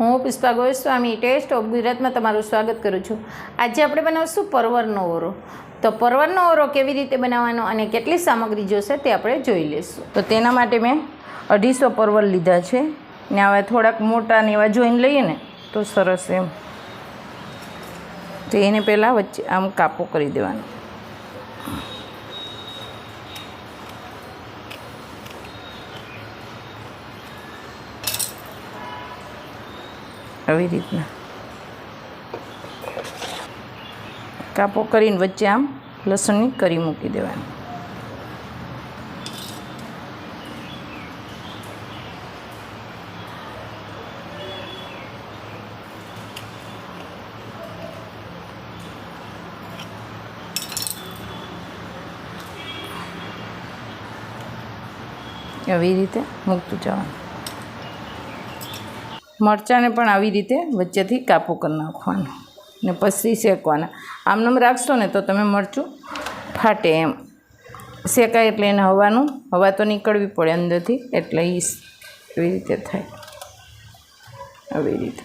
હું Pushpa Goswami test of ગુજરાતમાં તમારું સ્વાગત કરું છું. આજે આપણે બનાવશું પરવરનો ઓરો. તો પરવરનો ઓરો કેવી રીતે બનાવવાનો અને કેટલી સામગ્રી જોશે તે આપણે જોઈ લઈશું. તો તેના માટે મેં અઢીસો પરવર લીધા છે. ને હવે થોડાક મોટા ને એવા જોઈને લઈએ ને, તો સરસ એમ. તો એને પહેલાં વચ્ચે આમ કાપો કરી દેવાનો. આવી રીતના. કાપો કરીને વચ્ચે આમ લસણની કરી મૂકી દેવાની. આવી રીતે મૂકતું જવાનું. મરચાંને પણ આવી રીતે વચ્ચેથી કાપો કરી નાખવાનું ને પછી શેકવાના. આમનામ રાખશો ને તો તમે મરચું ફાટે એમ. શેકાય એટલે એને હવાનું, હવા તો નીકળવી પડે અંદરથી એટલે એ એવી રીતે થાય. આવી રીતે.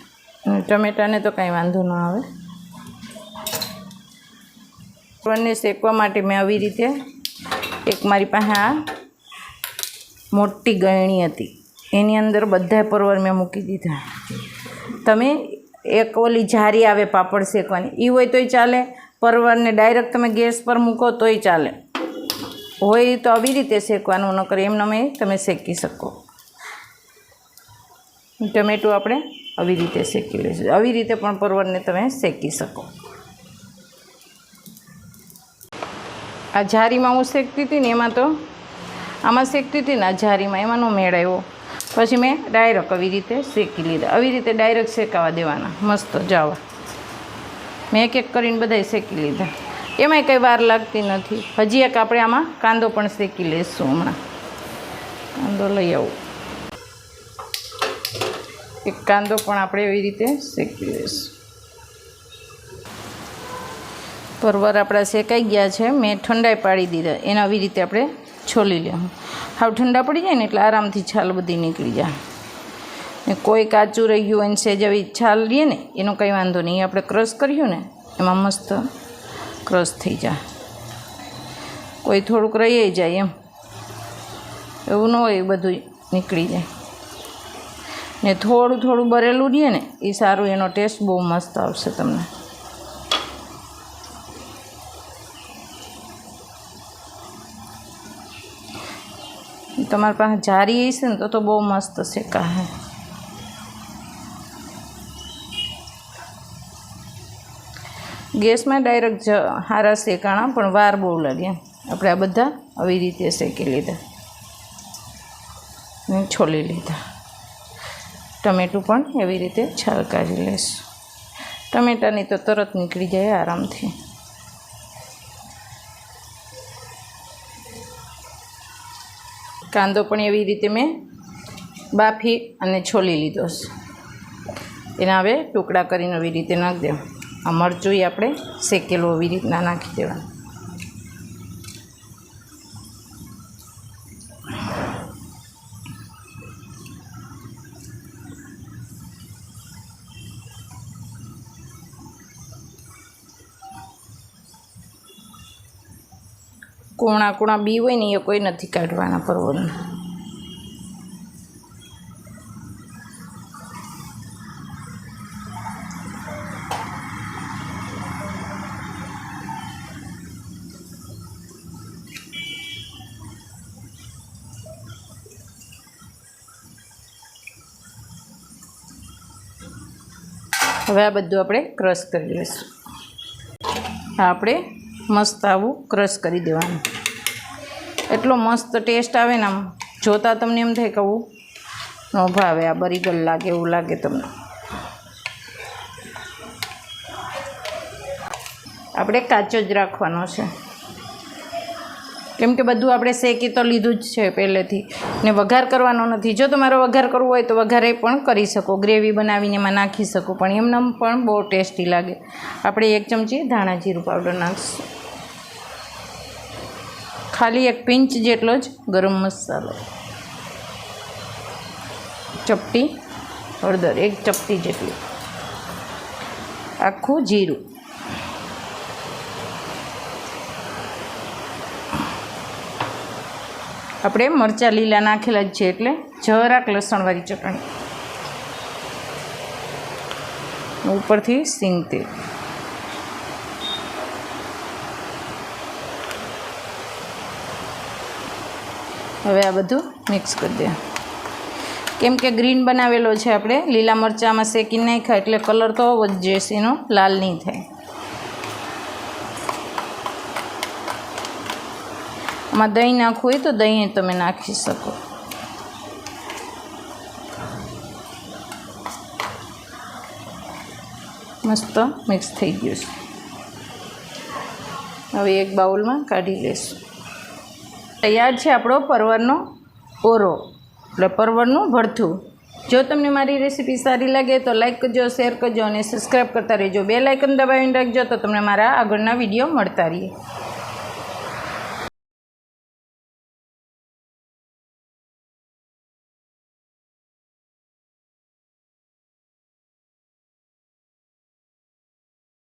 ટમેટાને તો કાંઈ વાંધો ન આવે. બંને શેકવા માટે મેં આવી રીતે, એક મારી પાસે આ મોટી ગળણી હતી. એની અંદર બધા પરવર મેં મૂકી દીધા. તમે એક ઓલી જારી આવે પાપડ શેકવાની એ હોય તોય ચાલે. પરવરને ડાયરેક્ટ તમે ગેસ પર મૂકો તોય ચાલે. હોય તો આવી રીતે શેકવાનું ન કરે એમને તમે શેકી શકો. ટમેટું આપણે આવી રીતે શેકી લઈશું. આવી રીતે પણ પરવરને તમે શેકી શકો. આ જારીમાં હું શેકતી હતી ને એમાં તો, આમાં શેકતી હતી ને આ જારીમાં, એમાં નો મેળ આવ્યો. પછી મેં ડાયરેક્ટ આવી રીતે શેકી લીધા. આવી રીતે ડાયરેક્ટ શેકાવા દેવાના. મસ્ત જાવા. મેં એક એક કરીને બધાય શેકી લીધા. એમાંય કંઈ વાર લાગતી નથી. હજી એક આપણે આમાં કાંદો પણ શેકી લઈશું હમણાં. કાંદો લઈ આવું. એક કાંદો પણ આપણે એવી રીતે શેકી લઈશું પરવર આપણા શેકાઈ ગયા છે, મેં ઠંડાઈ પાડી દીધા. એને આવી રીતે આપણે છોલી લેવું હાવ ઠંડા પડી જાય ને એટલે આરામથી છાલ બધી નીકળી જાય. ને કોઈ કાચું રહી ગયું હોય સેજ આવી છાલ લઈએ ને, એનો કંઈ વાંધો નહીં. આપણે ક્રશ કર્યું ને, એમાં મસ્ત ક્રશ થઈ જાય. કોઈ થોડુંક રહી જાય એમ. એવું ન હોય એ બધું નીકળી જાય. ને થોડું થોડું બરેલું રહીએ ને, એ સારું, એનો ટેસ્ટ બહુ મસ્ત આવશે તમને. તમારી પાસે જારી હશે ને તો તો બહુ મસ્ત શેકા હે ગેસમાં ડાયરેક્ટ જ હારા શેકાણા પણ વાર બહુ લાગે આપણે આ બધા આવી રીતે શેકી લીધા. ને છોલી લીધા. ટમેટું પણ એવી રીતે છાલ કાઢી લઈશું ટમેટાની તો તરત નીકળી જાય આરામથી. કાંદો પણ એવી રીતે મેં બાફી અને છોલી લીધો છે. એના હવે ટુકડા કરીને એવી રીતે નાખી દેવા. આ મરચું આપણે શેકેલું એવી રીતના નાખી દેવાનું. કોણા કોણા બી હોય ને એ કોઈ નથી કાઢવાના પરવળના હવે આ બધું આપણે ક્રશ કરી લઈશું. આપણે મસ્ત આવું ક્રશ કરી દેવાનું. એટલો મસ્ત ટેસ્ટ આવે ને આમ. જોતાં તમને એમ થાય કહું ન ભાવે, આ બરીગલ લાગે, એવું લાગે તમને. આપણે કાચો જ રાખવાનો છે. કેમ કે બધું આપણે શેકી તો લીધું જ છે પહેલેથી. ને વઘાર કરવાનો નથી. જો તમારો વઘાર કરવો હોય તો વઘારે પણ કરી શકો. ગ્રેવી બનાવીને એમાં નાખી શકો. પણ એમને પણ બહુ ટેસ્ટી લાગે. આપણે એક ચમચી ધાણા જીરું પાવડર નાખીશું. ખાલી એક પિંચ જેટલો જ ગરમ મસાલો. ચપટી, હળદર, એક ચપટી જેટલી. આખું જીરું. આપણે મરચાં લીલા નાખેલા જ છે એટલે જરાક લસણવાળી ચટણી. ઉપરથી સિંગ તેલ. હવે આ બધું મિક્સ કરી દે કેમ કે ગ્રીન બનાવેલો છે આપણે, લીલા મરચાંમાં શેકી નાખ્યા એટલે કલર તો જ જશે એનો લાલ નહીં થાય. આમાં દહીં નાખવું હોય તો દહીં તમે નાખી શકો. મસ્ત મિક્સ થઈ ગયું છે. હવે એક બાઉલમાં કાઢી લેશું તૈયાર છે આપણો પરવરનો ઓરો. એટલે પરવરનું ભરથું. જો તમને મારી રેસીપી સારી લાગે તો લાઇક કરજો, શેર કરજો અને સબસ્ક્રાઈબ કરતા રહેજો. બે લાઇકન દબાવીને રાખજો તો તમને મારા આગળના વીડિયો મળતા રહીએ.